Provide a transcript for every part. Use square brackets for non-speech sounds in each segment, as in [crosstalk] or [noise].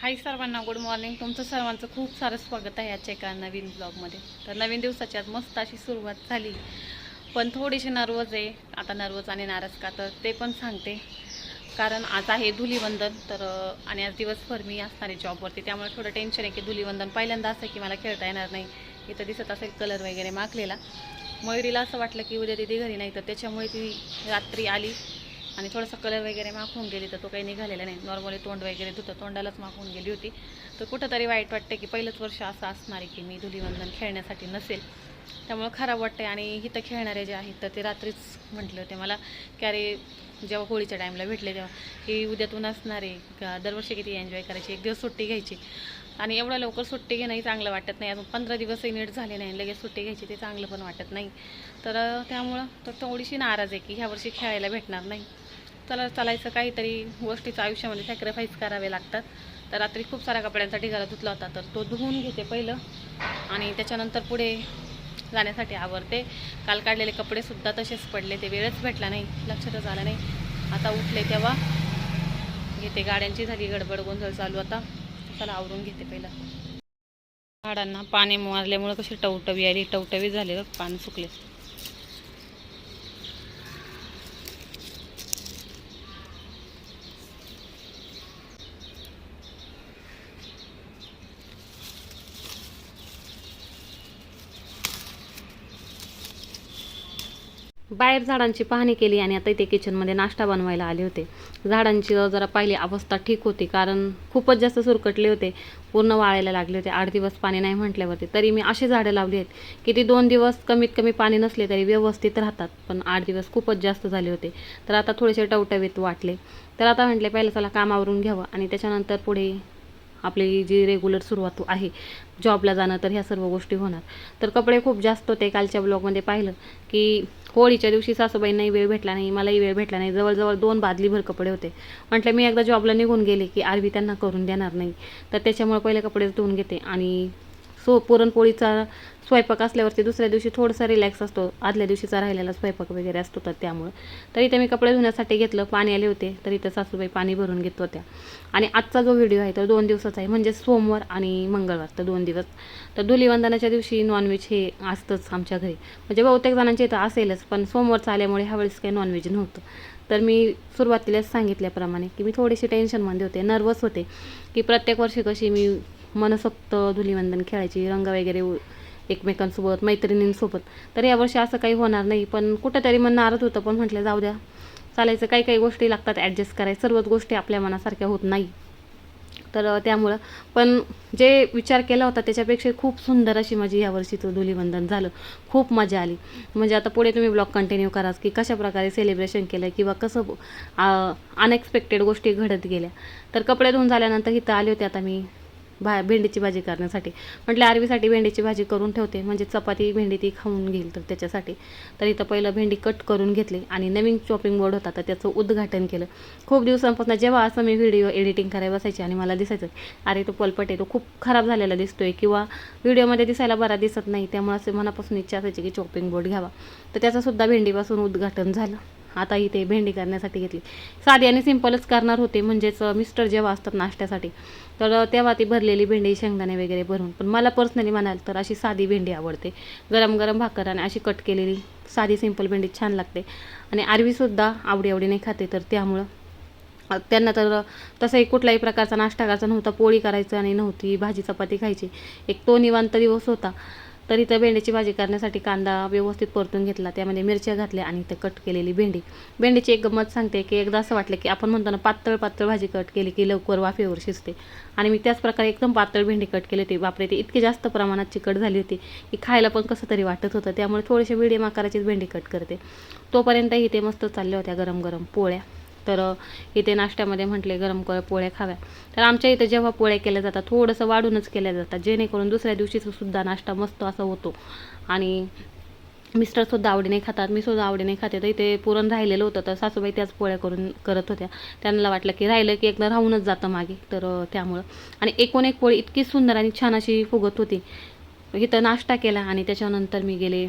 हाय सर्वांना good morning तुमचं सर्वांचं खूप सारं स्वागत आहे आजच्या एका नवीन ब्लॉगमध्ये तर नवीन दिवसाची आज मस्त अशी सुरुवात झाली. पण थोडीशी नर्वज आहे. आता नर्वज आणि नाराज का तर ते पण सांगते. कारण आज आहे धुलीवंदन तर आणि आज दिवसभर मी असणार आहे जॉबवरती त्यामुळे थोडं टेन्शन आहे की धुलीवंदन पहिल्यांदा असं की मला खेळता येणार नाही. इथं दिसत असेल कलर वगैरे माखलेला. मयुरीला असं वाटलं की उद्या दिदी घरी नाही तर त्याच्यामुळे ती रात्री आली. आणि थोडासा कलर वगैरे माखून गेली तर तो काही निघालेला नाही. नॉर्मली तोंड वगैरे धुतं तोंडालाच माखून गेली होती. तर कुठंतरी वाईट वाटते की पहिलंच वर्ष असं असणार आहे की मी धुलीवंदन खेळण्यासाठी नसेल. त्यामुळं खराब वाटते आणि इथं खेळणारे जे आहेत तर ते रात्रीच म्हटले होते मला की अरे जेव्हा होळीच्या टाईमला भेटले तेव्हा की उद्यातून असणार आहे. का दरवर्षी किती एन्जॉय करायची? एक दिवस सुट्टी घ्यायची. आणि एवढ्या लवकर सुट्टी घेणंही चांगलं वाटत नाही. अजून पंधरा दिवसही नीट झाले नाही लगेच सुट्टी घ्यायची ते चांगलं पण वाटत नाही. तर त्यामुळं तर थोडीशी नाराज आहे की ह्या वर्षी खेळायला भेटणार नाही. चला चालायचं काहीतरी गोष्टीचं आयुष्यामध्ये सॅक्रिफाईस करावे लागतात. तर रात्री खूप साऱ्या कपड्यांसाठी घरात धुतला होता तर तो धुवून घेते पहिलं. आणि त्याच्यानंतर पुढे जाण्यासाठी आवडते काल काढलेले कपडेसुद्धा तसेच पडले ते वेळच भेटला नाही लक्षातच आलं नाही. आता उठले तेव्हा. घेते गाड्यांची झाली गडबड गोंधळ चालू आता. चला आवरून घेते पहिला. झाडांना पाणी मारल्यामुळे कशी टवटवी आली टवटवी झाले पान सुकले. बाहेर झाडांची पाहणी केली आणि आता इथे किचनमध्ये नाश्ता बनवायला आले होते. झाडांची जरा पहिली अवस्था ठीक होती कारण खूपच जास्त सुरकटले होते. पूर्ण वाळायला लागले होते. आठ दिवस पाणी नाही म्हटल्यावरती. तरी मी अशी झाडं लावली आहेत की ती दोन दिवस कमीत कमी पाणी नसले तरी व्यवस्थित राहतात. पण आठ दिवस खूपच जास्त झाले होते. तर आता थोडेसे टवटवीत वाटले. तर आता म्हटले पहिलं चला कामावरून घ्यावं. आणि त्याच्यानंतर पुढे आपली जी रेग्युलर सुरुवात आहे जॉबला जाणं तर ह्या सर्व गोष्टी होणार. तर कपडे खूप जास्त होते कालच्या ब्लॉगमध्ये पाहिलं की होळीच्या दिवशी सासूबाईंनाही वेळ भेटला नाही मलाही वेळ भेटला नाही. जवळजवळ दोन बादलीभर कपडे होते. म्हटलं मी एकदा जॉबला निघून गेले की आरवी त्यांना करून देणार नाही. तर त्याच्यामुळे पहिले कपडेच धुवून घेते आणि सो पुरणपोळीचा स्वयंपाक असल्यावरती दुसऱ्या दिवशी थोडासा रिलॅक्स असतो. आदल्या दिवशीचा राहिलेला स्वयंपाक वगैरे असतो तर त्यामुळं. तर इथे मी कपडे धुण्यासाठी घेतलं पाणी आले होते. तर इथं सासूबाई पाणी भरून घेत होत्या. आणि आजचा जो व्हिडिओ आहे तो दोन दिवसाचा आहे. म्हणजे सोमवार आणि मंगळवार तर दोन दिवस. तर धुलीवंदनाच्या दिवशी नॉनव्हेज हे असतंच आमच्या घरी. म्हणजे बहुतेक जणांच्या इथं असेलच पण सोमवारचं आल्यामुळे ह्यावेळेस काही नॉनव्हेज नव्हतं. तर मी सुरुवातीलाच सांगितल्याप्रमाणे की मी थोडीशी टेन्शनमध्ये होते नर्वस होते की प्रत्येक वर्षी कशी मी मनसोक्त धुलीवंदन खेळायची रंग वगैरे एकमेकांसोबत मैत्रिणींसोबत. तर यावर्षी असं काही होणार नाही पण कुठंतरी मन नारद होतं पण म्हटलं जाऊ द्या. चालायचं काही काही गोष्टी लागतात ॲडजस्ट करायला सर्वच गोष्टी आपल्या मनासारख्या होत नाही. तर त्यामुळं. पण जे विचार केला होता त्याच्यापेक्षा खूप सुंदर अशी माझी यावर्षीचं धुलीवंदन झालं. खूप मजा आली. म्हणजे आता पुढे तुम्ही ब्लॉग कंटिन्यू करा की कशा प्रकारे सेलिब्रेशन केलं किंवा कसं अनएक्सपेक्टेड गोष्टी घडत गेल्या. तर कपडे धुवून झाल्यानंतर इथं आले होते आता मी. भा भेंडीची भाजी करण्यासाठी. म्हटलं आरवीसाठी भेंडीची भाजी करून ठेवते. म्हणजे चपाती भेंडी ती खाऊन घेईल तर त्याच्यासाठी. तर इथं पहिलं भेंडी कट करून घेतली आणि नवीन चॉपिंग बोर्ड होता तर त्याचं उद्घाटन केलं. खूप दिवसांपासून जेव्हा असं मी व्हिडिओ एडिटिंग करायला बसायची आणि मला दिसायचं अरे तो पलपट आहे तो खूप खराब झालेला दिसतोय किंवा व्हिडिओमध्ये दिसायला बरा दिसत नाही त्यामुळे असे मनापासून इच्छा असायची की चॉपिंग बोर्ड घ्यावा. तर त्याचंसुद्धा भेंडीपासून उद्घाटन झालं. आता इथे भेंडी करण्यासाठी घेतली. साधी आणि सिंपलच करणार होते म्हणजेच मिस्टर जेव्हा असतात नाश्त्यासाठी तर तेव्हा ती भरलेली भेंडी शेंगदाणे वगैरे भरून पण मला पर्सनली म्हणाल तर अशी साधी भेंडी आवडते. गरम गरम भाकर आणि अशी कट केलेली साधी सिंपल भेंडी छान लागते. आणि आरवीसुद्धा आवडी आवडीने खाते तर त्यामुळं त्यांना तर तसाही कुठल्याही प्रकारचा नाश्ता करायचा नव्हता पोळी करायचं आणि नव्हती भाजी चपाती खायची. एक तो निवांत दिवस होता. तर इथं भेंडीची भाजी करण्यासाठी कांदा व्यवस्थित परतून घेतला. त्यामध्ये मिरच्या घातल्या आणि इथं कट केलेली भेंडी. भेंडीची एक गंमत सांगते की एकदा असं वाटलं की आपण म्हणतो ना पातळ पातळ भाजी कट केली की लवकर वाफेवर शिजते. आणि मी त्याचप्रकारे एकदम पातळ भेंडी कट केली होती. बापरे ती इतकी जास्त प्रमाणात चिकट झाली होती की खायला पण कसं तरी वाटत होतं. त्यामुळे थोडेसे मिडियम आकाराचीच भेंडी कट करते. तोपर्यंत इथे मस्त चालल्या होत्या गरम गरम पोळ्या. तर इथे नाश्त्यामध्ये म्हटले गरम कर पोळ्या खाव्या. तर आमच्या इथे जेव्हा पोळ्या केल्या जातात थोडंसं वाढूनच केल्या जातात जेणेकरून दुसऱ्या दिवशीचा सुद्धा नाश्ता मस्त असा होतो. आणि मिस्टरसुद्धा आवडीने खातात मी सुद्धा आवडीने खाते. तर इथे पुरण राहिलेलं होतं तर सासूबाई त्याच पोळ्या करून करत होत्या. त्यांना वाटलं की राहिलं की एकदा राहूनच जातं मागे. तर त्यामुळं. आणि एकूण एक पोळी इतकी सुंदर आणि छान अशी फुगत होती. इथं नाश्ता केला आणि त्याच्यानंतर मी गेले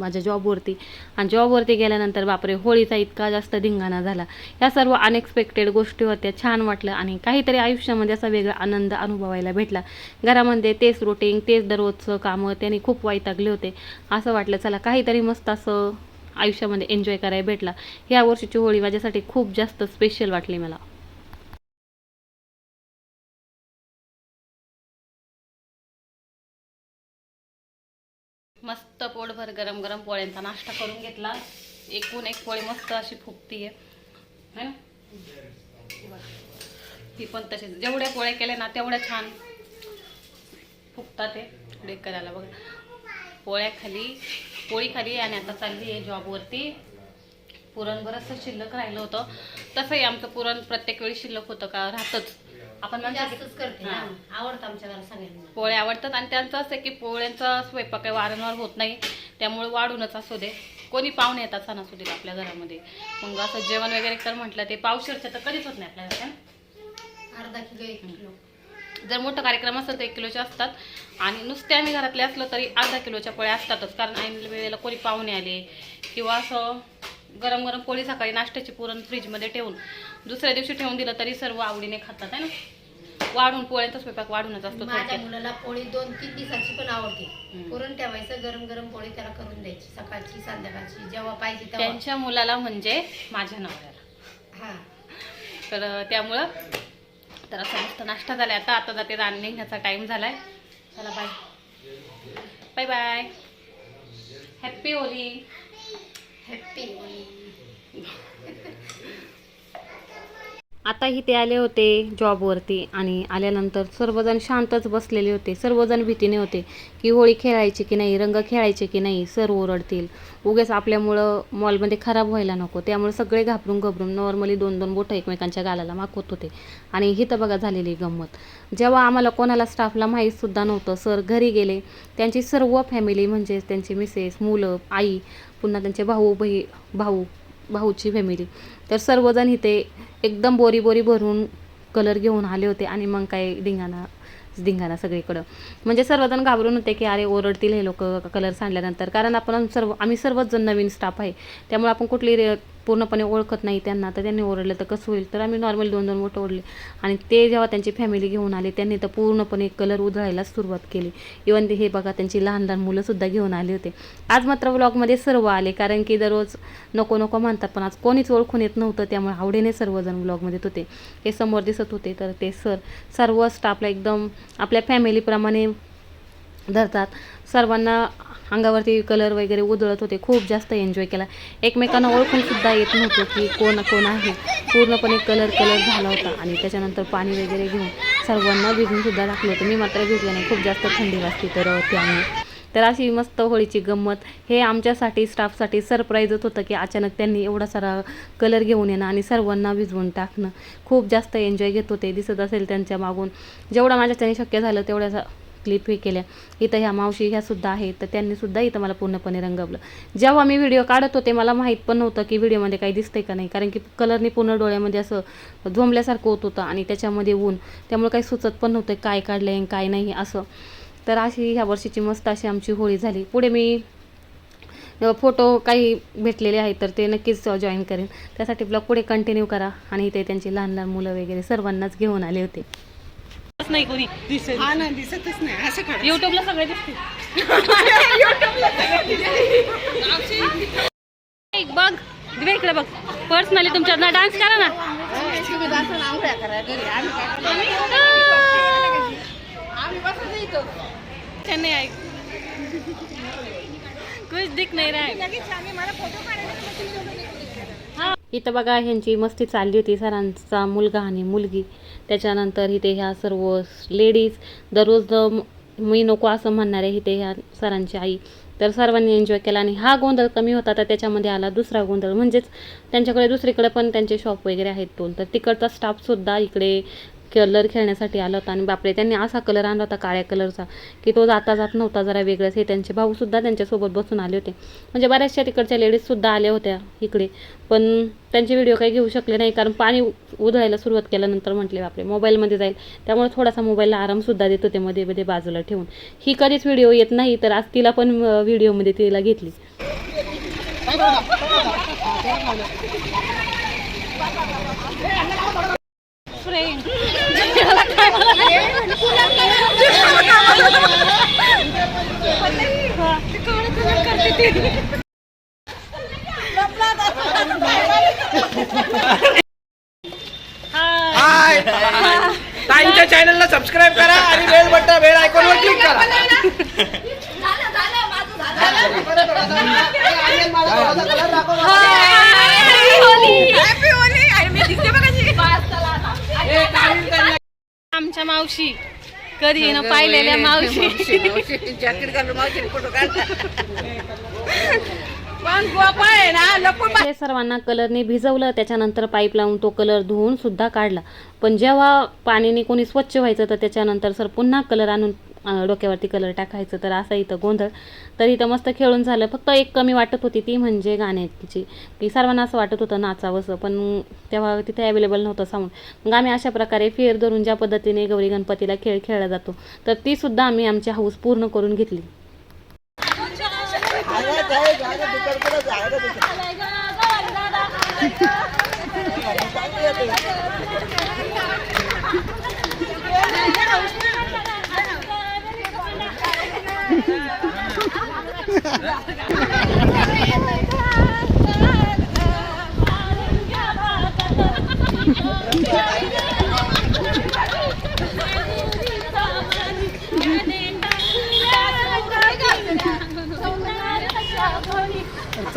माझ्या जॉबवरती. आणि जॉबवरती गेल्यानंतर बापरे होळीचा इतका जास्त धिंगाणा झाला. या सर्व अनएक्सपेक्टेड गोष्टी होत्या छान वाटलं आणि काहीतरी आयुष्यामध्ये असा वेगळा आनंद अनुभवायला भेटला. घरामध्ये तेच रुटीन तेच दररोजचं कामं त्यांनी खूप वैतागले होते. असं वाटलं चला काहीतरी मस्त असं आयुष्यामध्ये एन्जॉय करायला भेटला. ह्या वर्षीची होळी माझ्यासाठी खूप जास्त स्पेशल वाटली मला. मस्त पोटभर गरम गरम पोळ्यांचा नाश्ता करून घेतला. एकूण एक पोळी मस्त अशी फुगती आहे ना? ती पण तशीच. जेवढ्या पोळ्या केल्या ना तेवढ्या छान फुगतात ते. करायला बघा. पोळ्या खाली पोळी खाली आणि आता चालली आहे जॉबवरती पुरण बरंचसं शिल्लक राहिलं होतं. तसंही आमचं पुरण प्रत्येक वेळी शिल्लक होतं का? राहतच. आपण जास्तच करते. ना. आवडतं आमच्या घरात सगळ्यांना. पोळे आवडतात आणि त्यांचं असं की पोळ्यांचा स्वयंपाक काही वारंवार होत नाही. त्यामुळे वाढूनच असू दे. कोणी पाहुणे येतात सणासुदीत आपल्या घरामध्ये. मग असं जेवण वगैरे कर म्हटलं ते पावशेरचं तर कधीच होत नाही आपल्या घरात? अर्धा किलो एक किलो. जर मोठा कार्यक्रम असेल तर एक किलोचे असतात. आणि नुसते आम्ही घरातले असलो तरी अर्धा किलोच्या पोळ्या असतातच. कारण ऐन वेळेला कोणी पाहुणे आले किंवा असं गरम गरम पोळी सकाळी नाश्त्याची पुरण फ्रीजमध्ये ठेवून दुसऱ्या दिवशी ठेवून दिलं तरी सर्व आवडीने खातात आहे ना? वाढून पोळ्यांचा स्वयंपाक वाढूनच असतो माझ्या थोडक्यात. मुलाला पोळी दोन तीन दिवसाची पण आवडते. हम्म. पुरण ठेवायचं गरम गरम पोळी त्याला करून द्यायची सकाळची संध्याकाळची जेव्हा पाहिजे तेव्हा. त्यांच्या मुलाला म्हणजे माझ्या नवऱ्याला. हा. तर अं, त्यामुळं तर असा मस्त नाश्ता झालाय. आता आता जाते रान निघण्याचा टाइम झालाय. चला bye bye bye happy Holi happy आता इथे आले होते जॉबवरती आणि आल्यानंतर सर्वजण शांतच बसलेले होते. सर्वजण भीतीने होते की होळी खेळायची की नाही रंग खेळायचे की नाही सर ओरडतील. उगेच आपल्यामुळं मॉलमध्ये खराब व्हायला नको. त्यामुळे सगळे घाबरून घाबरून नॉर्मली दोन दोन बोटं एकमेकांच्या गालाला माखवत होते. आणि ही तर बघा झालेली गंमत. जेव्हा आम्हाला कोणाला स्टाफला माहीतसुद्धा नव्हतं सर घरी गेले. त्यांची सर्व फॅमिली म्हणजेच त्यांची मिसेस मुलं आई पुन्हा त्यांचे भाऊ बही भाऊ भाऊची फॅमिली. तर सर्वजण इथे एकदम बोरी बोरी भरून कलर घेऊन आले होते आणि मग काय धिंगाणा धिंगाणा सगळीकडं. म्हणजे सर्वजण घाबरून होते की अरे ओरडतील हे लोक कलर सांडल्यानंतर कारण आपण सर्व आम्ही सर्वच जण नवीन स्टाफ आहे. त्यामुळे आपण कुठली रे पूर्णपणे ओळखत नाही त्यांना तर त्यांनी ओरडलं तर कसं होईल? तर आम्ही नॉर्मल दोन दोन बोटं ओढले. आणि ते जेव्हा त्यांची फॅमिली घेऊन आले त्यांनी तर पूर्णपणे कलर उधळायला सुरुवात केली. इवन ते हे बघा त्यांची लहान लहान मुलंसुद्धा घेऊन आले होते. आज मात्र ब्लॉगमध्ये सर्व आले कारण की दररोज नको नको म्हणतात पण आज कोणीच ओळखून येत नव्हतं त्यामुळे आवडीने सर्वजण व्लॉगमध्ये होते. हे समोर दिसत होते तर ते सर सर्व स्टाफला एकदम आपल्या फॅमिलीप्रमाणे धरतात. सर्वांना अंगावरती कलर वगैरे उधळत होते. खूप जास्त एन्जॉय केला. एकमेकांना ओळखून सुद्धा येत नव्हतं की कोण कोण आहे. पूर्णपणे कलर कलर झाला होता. आणि त्याच्यानंतर पाणी वगैरे घेऊन सर्वांना भिजून सुद्धा टाकलं होतं. मी मात्र भिजलं नाही. खूप जास्त थंडी वाजते तर त्यामुळे. तर अशी मस्त होळीची गंमत. हे आमच्यासाठी स्टाफसाठी सरप्राईजच होतं की अचानक त्यांनी एवढा सारा कलर घेऊन येणं आणि सर्वांना भिजवून टाकणं. खूप जास्त एन्जॉय घेत होते. दिसत असेल त्यांच्या मागून. जेवढा माझ्याच्याने शक्य झालं तेवढ्या क्लिप हे केल्या. इथं ह्या मावशी ह्या सुद्धा आहेत तर त्यांनीसुद्धा इथं मला पूर्णपणे रंगवलं. जेव्हा मी व्हिडिओ काढत होते मला माहीत पण नव्हतं की व्हिडिओमध्ये काही दिसतंय का नाही. कारण की कलरने पूर्ण डोळ्यामध्ये असं झोंबल्यासारखं होत होतं आणि त्याच्यामध्ये ऊन. त्यामुळे काही सुचत पण नव्हतं काय काढलं आहे काय नाही असं. तर अशी ह्या वर्षीची मस्त अशी आमची होळी झाली. पुढे मी फोटो काही भेटलेले आहेत तर ते नक्कीच जॉईन करेन. त्यासाठी ब्लॉग पुढे कंटिन्यू करा. आणि इथे त्यांची लहान लहान मुलं वगैरे सर्वांनाच घेऊन आले होते. नाही कोणी. हा ना दिसतच नाही. असं करा. युट्यूबला सगळे दिसते [laughs] बघ दिवे इकडे बघ. पर्सनली तुमच्या ना डान्स करा ना. तुम्ही बसा आंघोळ्या करा घरी आम्ही काय आम्ही बसत येतो नहीं आई कुछ दिख नहीं रहा है हा इथं बघा ह्यांची मस्ती चालली होती सरांचा मुलगा आणि मुलगी. त्याच्यानंतर इथे ह्या सर्व लेडीज दररोज मी नको असं म्हणणार आहे इथे ह्या सरांची आई. तर सर्वांनी एन्जॉय केला आणि हा गोंधळ कमी होता तर त्याच्यामध्ये आला दुसरा गोंधळ. म्हणजेच त्यांच्याकडे दुसरीकडे पण त्यांचे शॉप वगैरे आहेत दोन. तर तिकडचा स्टाफसुद्धा इकडे कलर खेळण्यासाठी आला होता आणि बापरे त्यांनी असा कलर आणला होता काळ्या कलरचा की तो जाता जात नव्हता जरा वेगळाच हे त्यांचे भाऊसुद्धा त्यांच्यासोबत बसून आले होते. म्हणजे बऱ्याचशा तिकडच्या लेडीजसुद्धा आल्या होत्या इकडे. पण त्यांचे व्हिडिओ काही घेऊ शकले नाही कारण पाणी उधळायला सुरुवात केल्यानंतर म्हटले बापरे मोबाईलमध्ये जाईल. त्यामुळे थोडासा मोबाईलला आरामसुद्धा देत होते मध्ये मध्ये बाजूला ठेवून. ही कधीच व्हिडिओ येत नाही तर आज तिला पण व्हिडिओमध्ये तिला घेतली. हाय. ताईंच्या चॅनलला सबस्क्राईब करा आणि बेल बटन बेल आयकॉनवर क्लिक करा. Happy Holi. आणि मी दिसते बघा कशी. आमच्या मावशी. कधी न पाहिलेल्या मावशी. जॅकेट घालून मावशीने फोटो काढला. पण गोपाळ आहे ना लपून ते सर्वांना कलरने भिजवलं त्याच्यानंतर पाईप लावून तो कलर धुवून सुद्धा काढला. पण जेव्हा पाण्याने कोणी स्वच्छ व्हायचं तर त्याच्यानंतर सर पुन्हा कलर आणून डोक्यावरती कलर टाकायचं तर असं इथं गोंधळ. तर इथं मस्त खेळून झालं. फक्त एक कमी वाटत होती ती म्हणजे गाण्याची. की सर्वांना असं वाटत होतं नाचावंसं पण तेव्हा तिथे अवेलेबल नव्हतं साऊंड मग आम्ही अशा प्रकारे फेर धरून ज्या पद्धतीने गौरी गणपतीला खेळ खेळला जातो तर ती सुद्धा आम्ही आमची हाऊस पूर्ण करून घेतली.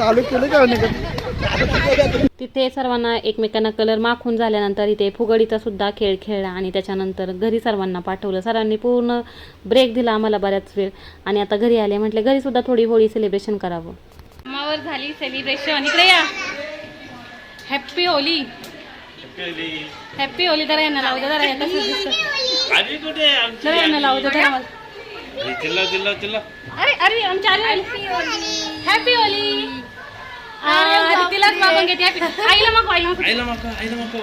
चालू केलं का तिथे सर्वांना एकमेकांना कलर माखून झाल्यानंतर इथे फुगडीचा सुद्धा खेळ खेळला आणि त्याच्यानंतर घरी सर्वांना पाठवलं. सरांनी पूर्ण ब्रेक दिला आम्हाला बऱ्याच वेळ. आणि आता घरी आले म्हटले घरी सुद्धा थोडी होळी सेलिब्रेशन करावं. मावर झाली सेलिब्रेशन इकडे या. हॅप्पी होली हॅप्पी होली जरा यांना लावू दे जरा यांना जरा लावू दे जरा मला. हे चिल्ला चिल्ला चिल्ला. अरे अरे आमच्या हॅपी होली तिलाच मागून घेते. आईला मग आईला मागू. आईला माको आईला माको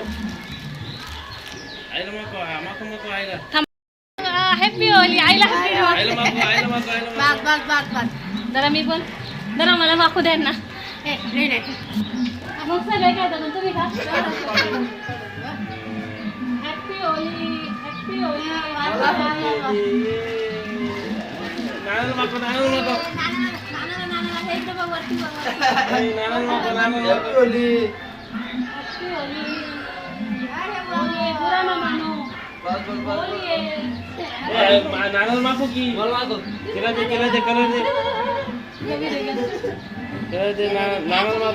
आईला माको माको माको आईला. हॅपी होली. आईला happy होली. आईला माको आईला माको आईला माको बाग बाग बाग बाग. जरा मी पण जरा मला माखू द्या ना. हे, नाही नाही. मग सगळे काय करतात तुम्ही का? Happy Holi happy Holi. नानाला माको नानाला माको नानाला नानाला इकडे बघ वरती बघ आई, नानाला माको नानाला माको हॅपी होली होली बुरा ना मानो होली आहे. ए, मा- नानाला माको की तिला दे तिला दे कलर दे कलर दे ना- नानाला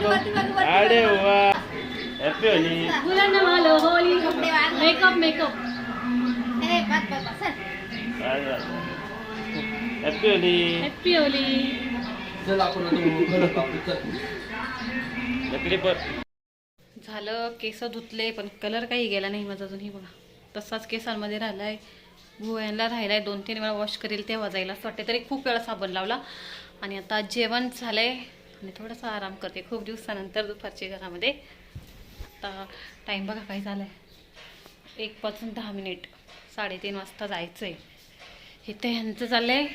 झालं केस धुतले पण कलर काही गेला नाही माझा अजूनही बघा. तसाच केसांमध्ये राहिलाय. भुवयांना राहिलाय दोन तीन वेळा वॉश करेल तेव्हा जाईल. असं वाटते तरी खूप वेळा साबण लावला. आणि आता जेवण झालंय. आणि थोडासा आराम करते. खूप दिवसानंतर दुपारच्या घरामध्ये. आता टाईम बघा काय झालाय. एक पासून दहा मिनिट. साडेतीन वाजता जायचं आहे इथे ह्यांचं चाललंय.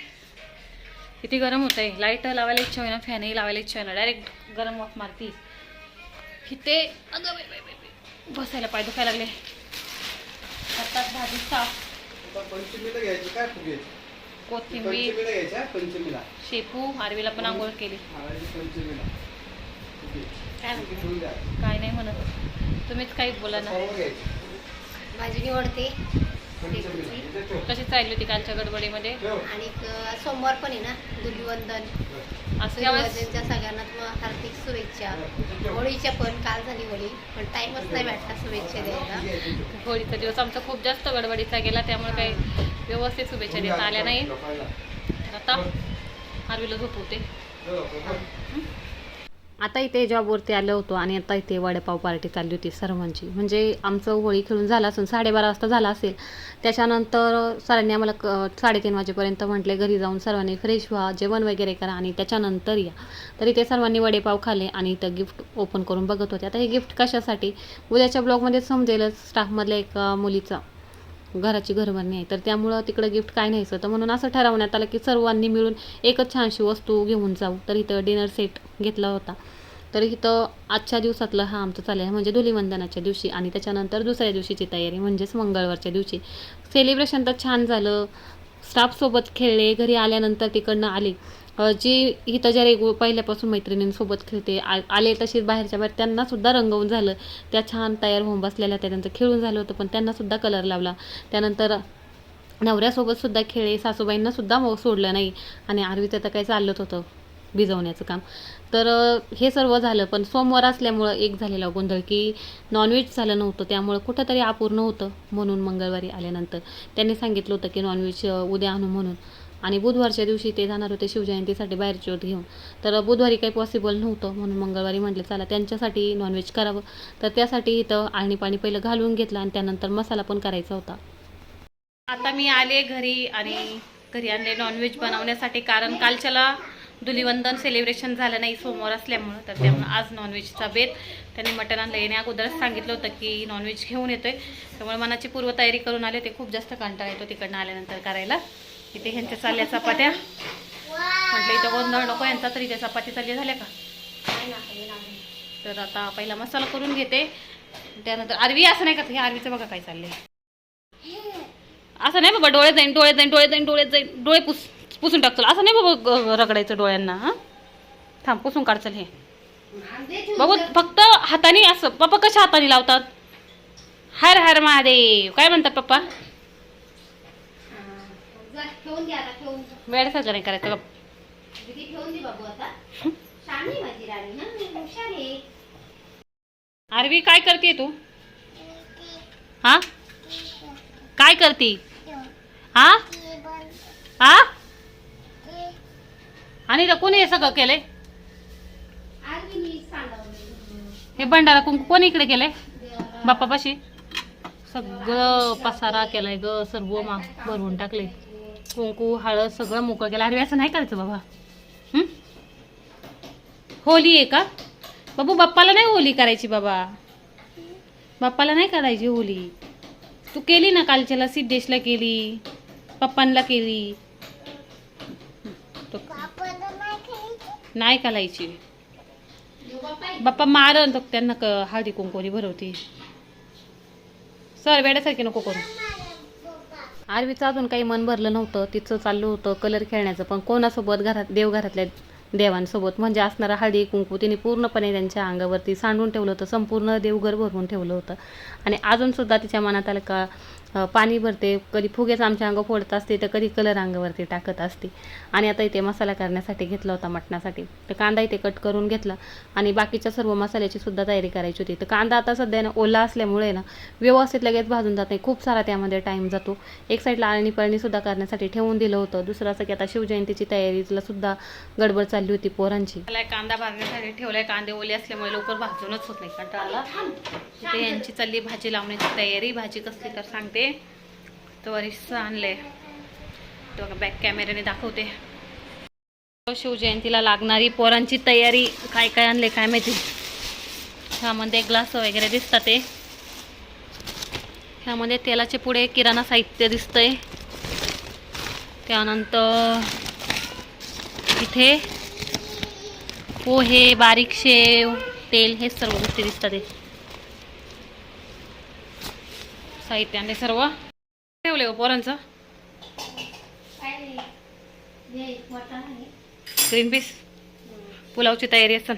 किती गरम होत आहे लाइट लावायला इच्छा होईना फॅनही लावायला इच्छा होईना. डायरेक्ट गरम वाफ मारती. इथे अगं. बसायला पाय दुखायला लागले. हातात भाजी साफ. पंचमीला घ्यायची काय फुगे? कोथिंबीर. पंचमीला शेपू आरवीला पण आंघोळ केली. काय? नाही म्हणत. तुम्हीच काही बोला ना. भाजी निवडते. कशी चालली होती कालच्या गडबडीमध्ये. आणि सोमवार पण आहे ना धुलीवंदन असं सगळ्यांना मग हार्दिक शुभेच्छा. होळीच्या पण काल झाली होळी पण टाइमच नाही भेटला शुभेच्छा द्यायला. होळीचा दिवस आमचा खूप जास्त गडबडीचा गेला त्यामुळे काही व्यवस्थित शुभेच्छा देता आल्या नाही. आता आरवीला झोपवते आता इथे जॉबवरती आलो होतो आणि आता इथे वडेपाव पार्टी चालली होती सर्वांची. म्हणजे आमचं होळी खेळून झालं असून साडेबारा वाजता झाला असेल. त्याच्यानंतर सरांनी आम्हाला क साडेतीन वाजेपर्यंत म्हटले घरी जाऊन सर्वांनी फ्रेश व्हा जेवण वगैरे करा आणि त्याच्यानंतर या. तर इथे सर्वांनी वडेपाव खाले आणि इथं गिफ्ट ओपन करून बघत होते. आता हे गिफ्ट कशासाठी? उद्याच्या ब्लॉगमध्ये समजेलच स्टाफमधल्या एका मुलीचा. घराची घरभरणी आहे तर त्यामुळं तिकडं गिफ्ट काय न्यायचं? तर म्हणून असं ठरवण्यात आलं की सर्वांनी मिळून एकच छानशी वस्तू घेऊन जाऊ. तर इथं डिनर सेट घेतला होता. तर इथं आजच्या दिवसातलं हा आमचं चालेल म्हणजे धुलीवंदनाच्या दिवशी आणि त्याच्यानंतर दुसऱ्या दिवशीची तयारी म्हणजेच मंगळवारच्या दिवशी. सेलिब्रेशन तर छान झालं. स्टाफसोबत खेळले. घरी आल्यानंतर तिकडनं आले. जी ही त्याच्या रेगू पहिल्यापासून मैत्रिणींसोबत खेळते आ आले तशीच बाहेरच्या बाहेर त्यांनासुद्धा रंगवून झालं. त्या छान तयार होऊन बसलेल्या त्या त्यांचं खेळून झालं होतं पण त्यांनासुद्धा कलर लावला. त्यानंतर नवऱ्यासोबतसुद्धा खेळे सासूबाईंनासुद्धा सोडलं नाही. आणि आरवीचं तर काही चाललंच होतं भिजवण्याचं काम. तर हे सर्व झालं पण सोमवार असल्यामुळं एक झालेला गोंधळ की नॉनव्हेज झालं नव्हतं त्यामुळं कुठंतरी अपूर्ण होतं म्हणून मंगळवारी आल्यानंतर. त्यांनी सांगितलं होतं की नॉनव्हेज उद्या आणू म्हणून. आणि बुधवारच्या दिवशी ते जाणार होते शिवजयंतीसाठी बाहेर ज्योत घेऊन. तर बुधवारी काही पॉसिबल नव्हतं म्हणून मंगळवारी म्हटलं चला त्यांच्यासाठी नॉनव्हेज करावं. तर त्यासाठी इथं आळणी पाणी पहिलं घालून घेतलं आणि त्यानंतर मसाला पण करायचा होता. आता मी आले घरी आणि घरी आणले नॉनव्हेज बनवण्यासाठी कारण कालच्याला धुलिवंदन सेलिब्रेशन झालं नाही सोमवार असल्यामुळं तर त्यामुळं आज नॉनव्हेजचा बेत. त्यांनी मटण आणलं. येण्या अगोदरच सांगितलं होतं की नॉनव्हेज घेऊन येतोय. त्यामुळे मनाची पूर्वतयारी करून आले. ते खूप जास्त कंटाळा येतो तिकडनं आल्यानंतर करायला. इथे ह्यांच्या चालल्या चपात्या. म्हटलं इथं गोंधळ नको यांचा तरी त्या चपाती चालली झाल्या का? तर आता पहिला मसाला करून घेते. त्यानंतर आरवी असं नाही का? हे आरवीचं बघा काय चाललंय. असं नाही बाबा डोळे जाईन डोळे जाईन डोळे जाईन डोळे जाईन डोळे पुस पुसून टाकचल असं नाही बाबा रगडायचं डोळ्यांना हां? थांब पुसून काढचल हे. बघू फक्त हाताने असं पप्पा कशा हाताने लावतात? हर हर महादेव. काय म्हणतात पप्पा? ठेवून दे आता ठेवून दे. वेळसारखं नाही करायचं. दीदी ठेवून दे बाबू आता. छान आहे माझी राणी हा? हुशार आहे. आरवी काय करते तू? हा? काय करते? हा? हा? आणि इथं कोणी हे सगळं सांगावं. हे भंडारा कुंकू कोणी इकडे केलंय? बाप्पापाशी? सगळं पसारा केलाय ग सर्व मा भरवून टाकले कुंकू हळद सगळं मोकळं केलं. अरे असं नाही करायचं बाबा. होली आहे का? बाबू बाप्पाला नाही होली करायची बाबा. बाप्पाला नाही करायची होली. तू केली ना कालच्याला सिद्धेशला केली पप्पांना केली. नाही करायची बाप्पा मारण तर त्यांना क हळदी कुंकोरी भरवते. सर वेड्यासारखी नको करू. आरवीचं अजून काही मन भरलं नव्हतं तिचं चाललं होतं कलर खेळण्याचं. पण कोणासोबत घरात देवघरातल्या देवांसोबत म्हणजे असणारा हळदी कुंकू तिने पूर्णपणे त्यांच्या अंगावरती सांडून ठेवलं होतं. संपूर्ण देवघर भरून ठेवलं होतं. आणि अजूनसुद्धा तिच्या मनात आलं का पाणी भरते कधी फुगेच आमच्या अंग फोडत असते तर कधी कलर अंगावरती टाकत असते. आणि आता इथे मसाला करण्यासाठी घेतला होता मटणासाठी. तर कांदा इथे कट करून घेतला आणि बाकीच्या सर्व मसाल्याची सुद्धा तयारी करायची होती. तर कांदा आता सध्या ना ओला असल्यामुळे ना व्यवस्थित लगेच भाजून जात नाही. खूप सारा त्यामध्ये टाईम जातो. एक साईडला आळणी पळणी सुद्धा करण्यासाठी ठेवून दिलं होतं. दुसरं असं की आता शिवजयंतीची तयारीला सुद्धा गडबड चालली होती पोरांची. कांदा भाजण्यासाठी ठेवलाय. कांदे ओले असल्यामुळे लवकर भाजूनच होत नाही. कंटाळा ते यांची चालली भाजी लावण्याची तयारी. भाजी कसली तर सांगते. तर वरिष्ठ आणले तो बॅक कॅमेऱ्याने दाखवते. शिवजयंतीला लागणारी पोरांची तयारी काय काय आणले काय माहिती? ह्यामध्ये ग्लास वगैरे दिसतात ते. ह्यामध्ये तेलाचे पुढे किराणा साहित्य दिसतंय. त्यानंतर इथे पोहे बारीक शेव तेल हे सर्व गोष्टी दिसतात साहित्य आणले सर्व ठेवले हो पोरांचं. ग्रीन पीस पुलावची तयारी असेल.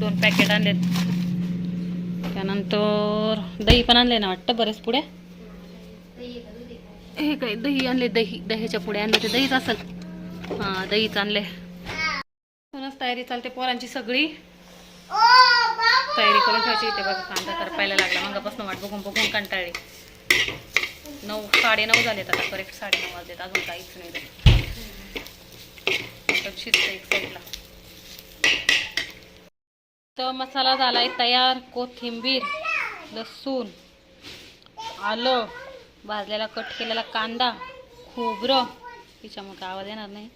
दोन पॅकेट आणलेत. त्यानंतर दही पण आणले ना वाटतं बरेच पुढे? हे काय दही आणले दही दह्याच्या पुढे आणले ते. दहीच असेल. हां दहीच आणले म्हणूनच तयारी चालते पोरांची सगळी? तयारी करून ठेवायची. इथे बघा कांदा करपायला लागला. मगापासून वाट बघून बघून कंटाळली. नऊ साडे नऊ झालेत आता. करेक्ट साडे नऊ वाजलेत. अजून काहीच नाही झालं. तर शिजतं एक साईडला तर मसाला झालाय तयार. कोथिंबीर लसूण आलं भाजलेला कट केलेला कांदा खोबरं. तिच्यामुळे काय आवाज येणार नाही.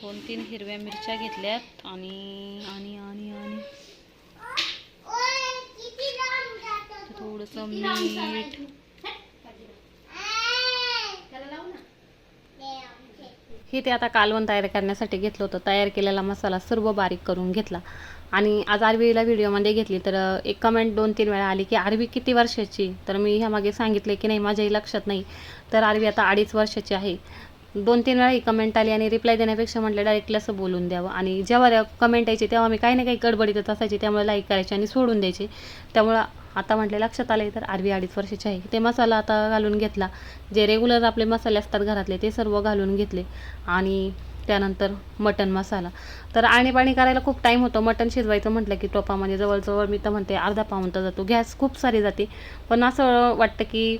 दोन तीन हिरव्या मिरच्या घेतल्यात आणि आणि आणि आणि. थोडंसं मीठ. हे? ते आता कालवण तयार करण्यासाठी घेतलं होतं. तयार केलेला मसाला सर्व बारीक करून घेतला. आणि आज आरवीला व्हिडिओमध्ये घेतली तर एक कमेंट दोन तीन वेळा आली की आरवी किती वर्षाची? तर मी ह्यामागे सांगितले की नाही माझ्याही लक्षात नाही. तर आरवी आता अडीच वर्षाची आहे. दोन तीन वेळा ही कमेंट आली आणि रिप्लाय देण्यापेक्षा म्हटलं डायरेक्टली असं बोलून द्यावं. आणि जेव्हा कमेंट यायची तेव्हा मी काही ना काही गडबडीतच असायची. त्यामुळे लाईक करायची आणि सोडून द्यायची. त्यामुळं आता म्हटले लक्षात आले तर आरवी अडीच वर्षाची आहे. ते मसाला आता घालून घेतला. जे रेग्युलर आपले मसाले असतात घरातले ते सर्व घालून घेतले. आणि त्यानंतर मटन मसाला. तर आणीपाणी करायला खूप टाईम होतो. मटन शिजवायचं म्हटलं की टोपामध्ये जवळजवळ मी तर म्हणते अर्धा पाऊण तर जातो. गॅस खूप सारी जाते. पण असं वाटतं की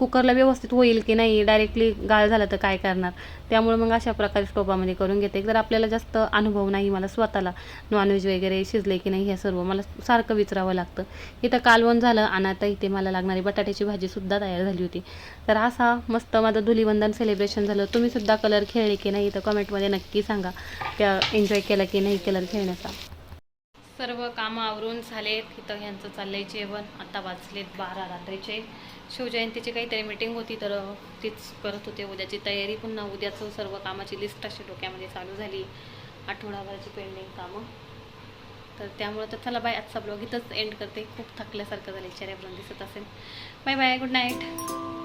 कुकरला व्यवस्थित होईल की नाही डायरेक्टली गाळ झालं तर काय करणार? त्यामुळे मग अशा प्रकारे स्टोपामध्ये करून घेते. जर आपल्याला जास्त अनुभव नाही मला स्वतःला. नॉनव्हेज वगैरे शिजले की नाही हे सर्व मला सारखं विचारावं लागतं. इथं कालवण झालं आणि आता इथे मला लागणारी बटाट्याची भाजीसुद्धा तयार झाली होती. तर असा मस्त माझं धुलीवंदन सेलिब्रेशन झालं. तुम्हीसुद्धा कलर खेळले की नाही तर कमेंटमध्ये नक्की सांगा. त्या एन्जॉय केला की नाही कलर खेळण्याचा. सर्व कामं आवरून झालेत. इथं ह्यांचं आहे जेवण. आता वाचलेत बारा रात्रीचे. शिवजयंतीची काहीतरी मीटिंग होती तर तीच करत होते. उद्याची तयारी पुन्हा उद्याचं सर्व कामाची लिस्ट अशी डोक्यामध्ये चालू झाली. आठवडाभराची पेंडिंग कामं. तर त्यामुळं तर चला बाय आजचा ब्लॉग इथंच एंड करते. खूप थकल्यासारखं झालं चेहऱ्यावरून दिसत असेल. Bye bye good night